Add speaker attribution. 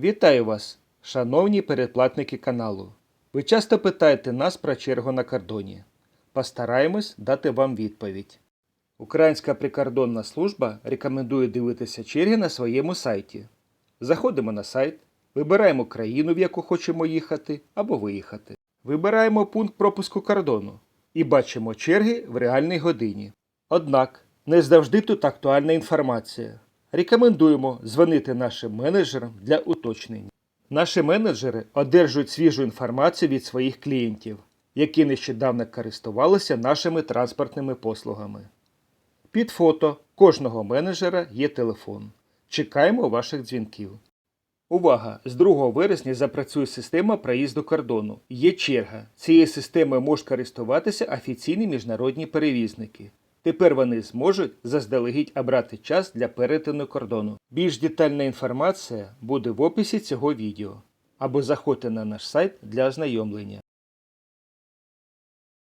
Speaker 1: Вітаю вас, шановні передплатники каналу. Ви часто питаєте нас про чергу на кордоні. Постараємось дати вам відповідь. Українська прикордонна служба рекомендує дивитися черги на своєму сайті. Заходимо на сайт, вибираємо країну, в яку хочемо їхати або виїхати. Вибираємо пункт пропуску кордону і бачимо черги в реальній годині. Однак не завжди тут актуальна інформація. Рекомендуємо дзвонити нашим менеджерам для уточнення. Наші менеджери одержують свіжу інформацію від своїх клієнтів, які нещодавно користувалися нашими транспортними послугами. Під фото кожного менеджера є телефон. Чекаємо ваших дзвінків. Увага! З 2 вересня запрацює система проїзду кордону. Є черга. Цією системою можуть користуватися офіційні міжнародні перевізники. Тепер вони зможуть заздалегідь обрати час для перетину кордону. Більш детальна інформація буде в описі цього відео. Або заходьте на наш сайт для ознайомлення.